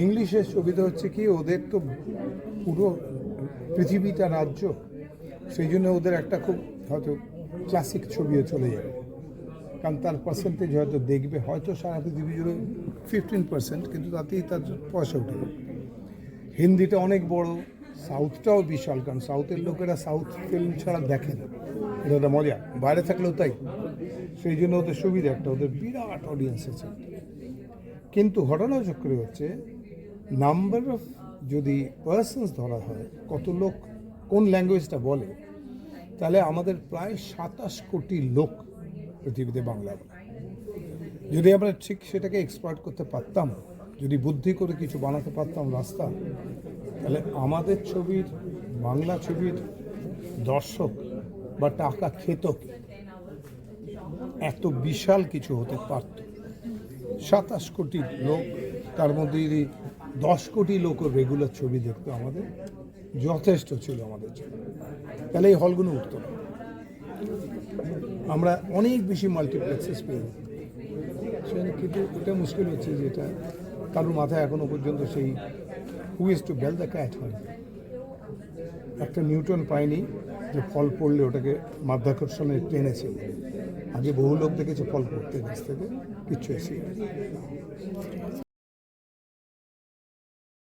ইংলিশের সুবিধা হচ্ছে কি, ওদের তো পুরো পৃথিবীটা রাজ্য, সেই জন্য ওদের একটা খুব হয়তো ক্লাসিক ছবিও চলে যাবে। কারণ তার পার্সেন্টেজ হয়তো দেখবে, হয়তো সারা পৃথিবী জুড়ে ফিফটিন পার্সেন্ট কিন্তু তাতেই তার পয়সা উঠে হিন্দিটা অনেক বড়, সাউথটাও বিশাল, কারণ সাউথের লোকেরা সাউথ ফিল্ম ছাড়া দেখে না। এটা একটা মজা, বাইরে থাকলেও তাই। সেই জন্য ওদের সুবিধা একটা, ওদের বিরাট অডিয়েন্স আছে। কিন্তু ঘটনা চক্রে হচ্ছে নাম্বার অফ যদি পার্সনস ধরা হয়, কত লোক, কোন ল্যাঙ্গুয়েজটা বলে, তাহলে আমাদের প্রায় সাতাশ কোটি লোক পৃথিবীতে বাংলা বলে। যদি আমরা ঠিক সেটাকে এক্সপ্লয়েট করতে পারতাম, যদি বুদ্ধি করে কিছু বানাতে পারতাম রাস্তা, তাহলে আমাদের ছবির, বাংলা ছবির দর্শক বা টাকা খেত। এত বিশাল কিছু হতে পারত। সাতাশ কোটি লোক, তার মধ্যে যদি দশ কোটি লোক রেগুলার ছবি দেখতো আমাদের। যথেষ্ট ছিল আমাদের জন্য। তাহলে এই হলগুলো উঠতো না। আমরা অনেক বেশি মাল্টিপ্লেক্সেস পেয়ে। কিন্তু এটা মুশকিল হচ্ছে যে এটা কারোর মাথায় এখনও পর্যন্ত সেই who is to bell the cat হয়। একটা নিউটন পায়নি যে ফল পড়লে ওটাকে মাধ্যাকর্ষণে টেনেছে। আগে বহু লোক দেখেছে ফল পড়তে গাছ থেকে কিচ্ছু এসে